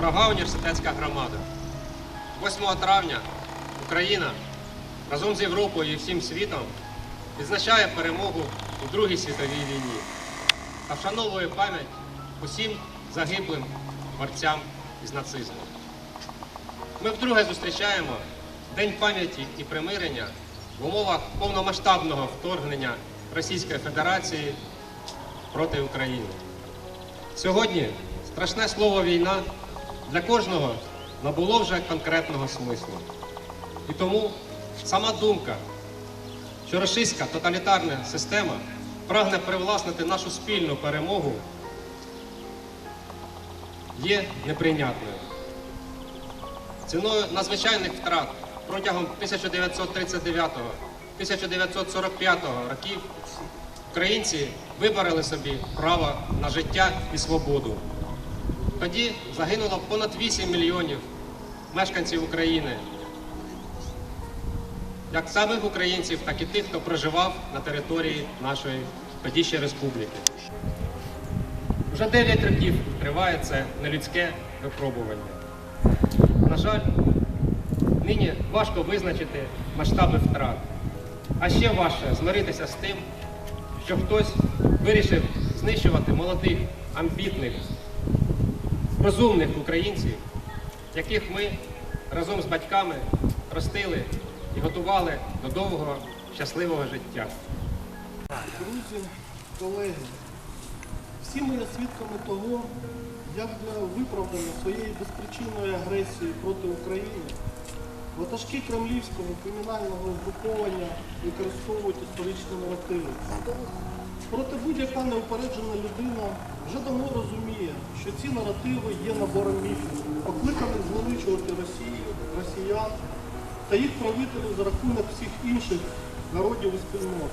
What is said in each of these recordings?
дорога університетська громада. 8 травня Україна разом з Європою і всім світом відзначає перемогу у Другій світовій війні та вшановує пам'ять усім загиблим борцям із нацизмом. Ми вдруге зустрічаємо День пам'яті і примирення в умовах повномасштабного вторгнення Російської Федерації проти України. Сьогодні страшне слово війна для кожного набуло вже конкретного смислу. І тому сама думка, що російська тоталітарна система прагне привласнити нашу спільну перемогу, є неприйнятною. Ціною надзвичайних втрат протягом 1939-1945 років українці вибороли собі право на життя і свободу. Тоді загинуло понад 8 мільйонів мешканців України, як самих українців, так і тих, хто проживав на території нашої тоді ще республіки. Вже 9 років триває це нелюдське випробування. На жаль, нині важко визначити масштаби втрат. А ще важче змиритися з тим, що хтось вирішив знищувати молодих, амбітних, розумних українців, яких ми разом з батьками ростили і готували до довгого, щасливого життя. Друзі, колеги, всі ми є свідками того, як для виправдання своєї безпричинної агресії проти України ватажки кремлівського кримінального угруповання використовують історичні наративи. Проте будь-яка неупереджена людина вже давно розуміє, що ці наративи є набором міфів, покликаних звеличувати Росію, росіян та їх правителів за рахунок всіх інших народів і спільнот.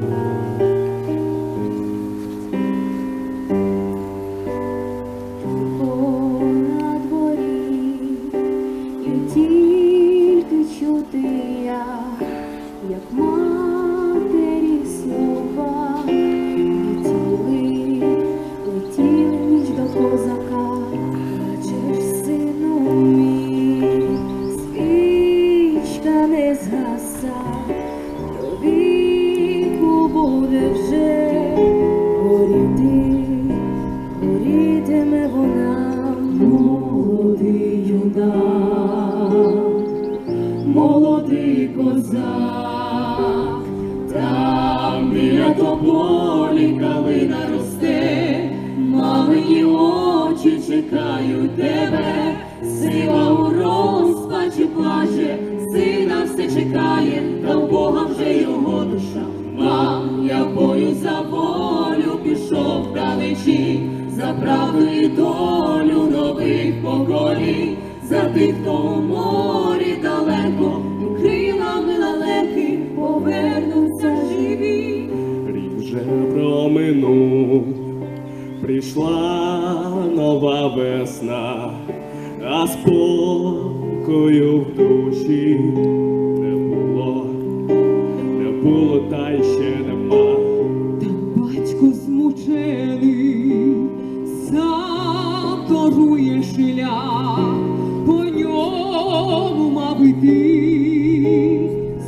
На поколінь, за тих, хто у морі далеко, крилами лалеки повернуться живі. Рік вже проминув, прийшла нова весна, а спокою в душі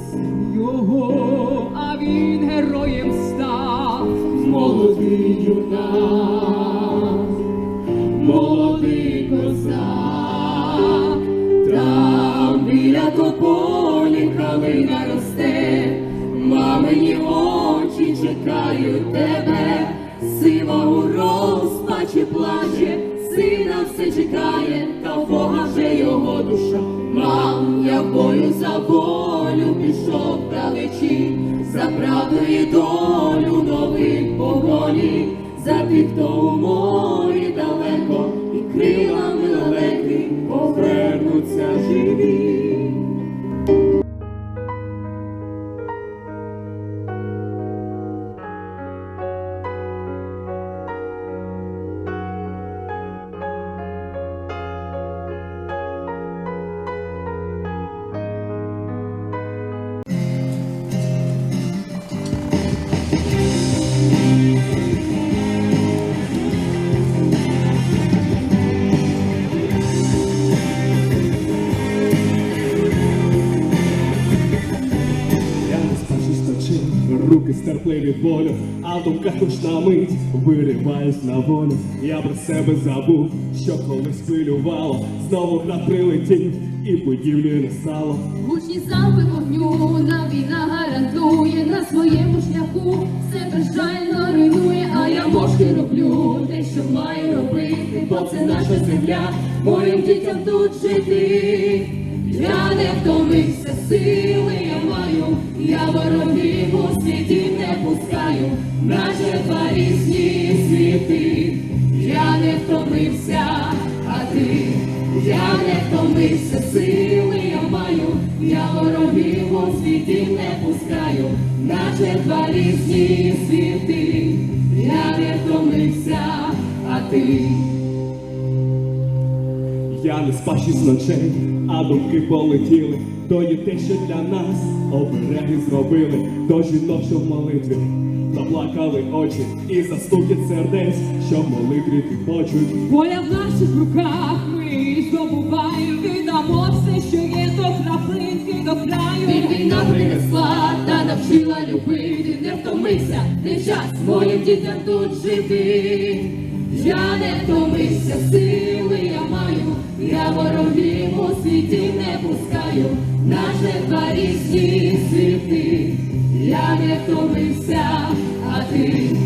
син його, а він героєм став, молодий юнак, молодий козак, Там біля тополі калина росте, мамині очі чекають тебе, сива у розпачі плаче, сина все чекає, та в Бога вже його душа. Мам, я бою за волю пішов далечі, за правду і долю нових поволі, за тих, хто у морі далеко, і крилами лелеки повернуться живі. Від болю, а в думках хоч на мить вириваюсь на волю. Я про себе забув, що колись хвилювало, знову град прилетів і будівлі не стало. Гучні залпи вогню нам війна гарантує на своєму шляху, все безжально руйнує, а я мошки роблю те, що маю робити, бо це наша земля, моїм дітям тут жити. Я не втомився, сили я маю, я ворогів у світі не пускаю, наче два різні світи. Я не втомився, а ти, я не втомився, сили я маю, я ворогів у світі не пускаю, наче два різні світи. Я не втомився, а ти. Я не спав шість ночей, а думки полетіли. То є те, що для нас обереги зробили, до жінок, що в молитві заплакали очі і застукіт сердець, що в молитві ти почуть. Воля в наших руках ми здобуваємо, віддамо все, що є до краплинки до краю. Війна принесла та навчила любити, не втомився, не час моїм дітям тут жити. Я не втомився, сили я маю, я ворогів у світі не пускаю, наше два різні світи. Я не втомився, а ти,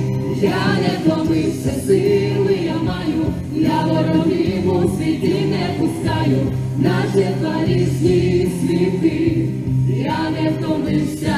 я не втомився, сили я маю, я ворогів у світі не пускаю, наші два різні світи. Я не втомився,